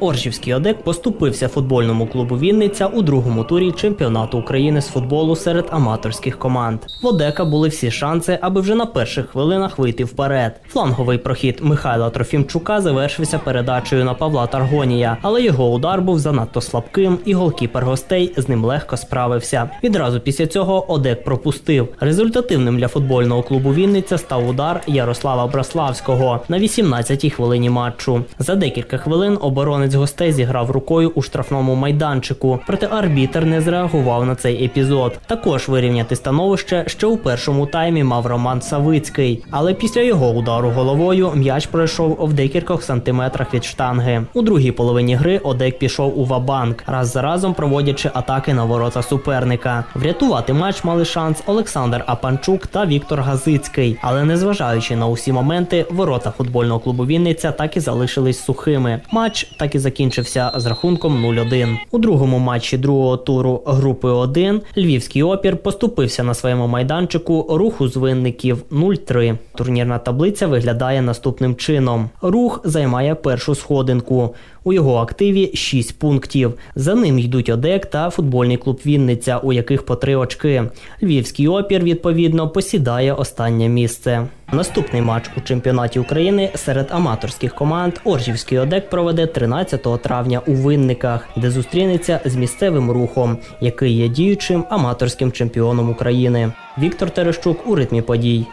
Оршівський ОДЕК поступився футбольному клубу Вінниця у другому турі чемпіонату України з футболу серед аматорських команд. В ОДЕКа були всі шанси, аби вже на перших хвилинах вийти вперед. Фланговий прохід Михайла Трофімчука завершився передачею на Павла Таргонія, але його удар був занадто слабким, і голкіпер гостей з ним легко справився. Відразу після цього ОДЕК пропустив. Результативним для футбольного клубу Вінниця став удар Ярослава Браславського на 18-й хвилині матчу. За декілька хвилин оборонець гостей зіграв рукою у штрафному майданчику, проте арбітер не зреагував на цей епізод. Також вирівняти становище ще у першому таймі мав Роман Савицький, але після його удару головою м'яч пройшов в декількох сантиметрах від штанги. У другій половині гри Одек пішов у вабанк, раз за разом проводячи атаки на ворота суперника. Врятувати матч мали шанс Олександр Апанчук та Віктор Газицький, але незважаючи на усі моменти, ворота футбольного клубу Вінниця так і залишились сухими. Матч так і закінчився з рахунком 0-1. У другому матчі другого туру групи 1 львівський опір поступився на своєму майданчику руху з винників 0-3. Турнірна таблиця виглядає наступним чином: рух займає першу сходинку. У його активі 6 пунктів. За ним йдуть ОДЕК та футбольний клуб Вінниця, у яких по 3 очки. Львівський опір відповідно посідає останнє місце. Наступний матч у чемпіонаті України серед аматорських команд Оржівський ОДЕК проведе 13 травня у Винниках, де зустрінеться з місцевим рухом, який є діючим аматорським чемпіоном України. Віктор Терещук у ритмі подій.